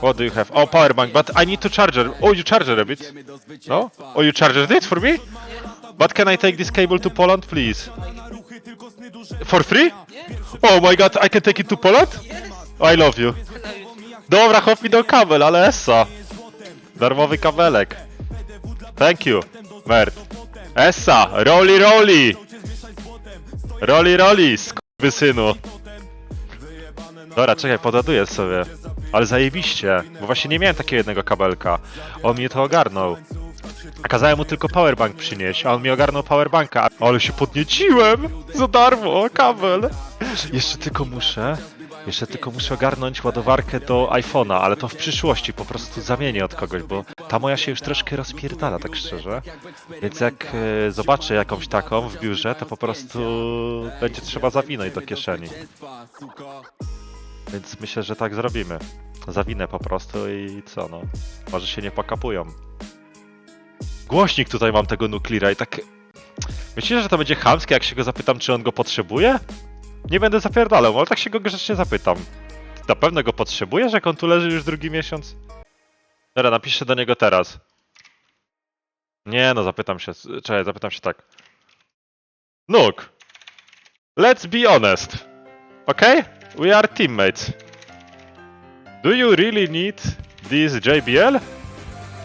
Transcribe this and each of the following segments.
What do you have? Oh, power bank, but I need to charger. Oh, you charger a bit. No? Oh, you charger it for me? But can I take this cable to Poland, please? For free? Oh my god, I can take it to Poland? I love you. Dobra, chłop mi dał kabel, ale essa. Darmowy kabelek. Thank you, Mert. Essa, roli roli. Roli roli, synu. Dobra, czekaj, podaduję sobie. Ale zajebiście, bo właśnie nie miałem takiego jednego kabelka. On mnie to ogarnął. A kazałem mu tylko powerbank przynieść, a on mi ogarnął powerbanka. Ale się podnieciłem! Za darmo, kabel! Jeszcze tylko muszę... Jeszcze tylko muszę ogarnąć ładowarkę do iPhone'a, ale to w przyszłości po prostu zamienię od kogoś, bo ta moja się już troszkę rozpierdala, tak szczerze. Więc jak e, zobaczę jakąś taką w biurze, to po prostu będzie trzeba zawinąć do kieszeni. Więc myślę, że tak zrobimy. Zawinę po prostu i co no. Może się nie pokapują. Głośnik tutaj mam tego Nucleara i tak... Myślicie, że to będzie chamskie, jak się go zapytam, czy on go potrzebuje? Nie będę zapierdalał, ale tak się go grzecznie zapytam. Na pewno go potrzebujesz, jak on tu leży już drugi miesiąc? Dobra, napiszę do niego teraz. Nie no, zapytam się, czekaj, zapytam się tak. Nuk, let's be honest. Okay? We are teammates. Do you really need this JBL?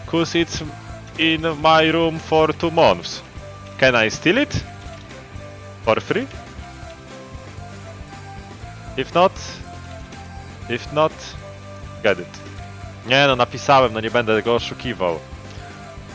Cause it's in my room for two months. Can I steal it? For free? If not... If not... Get it. Nie no, napisałem, no nie będę go oszukiwał.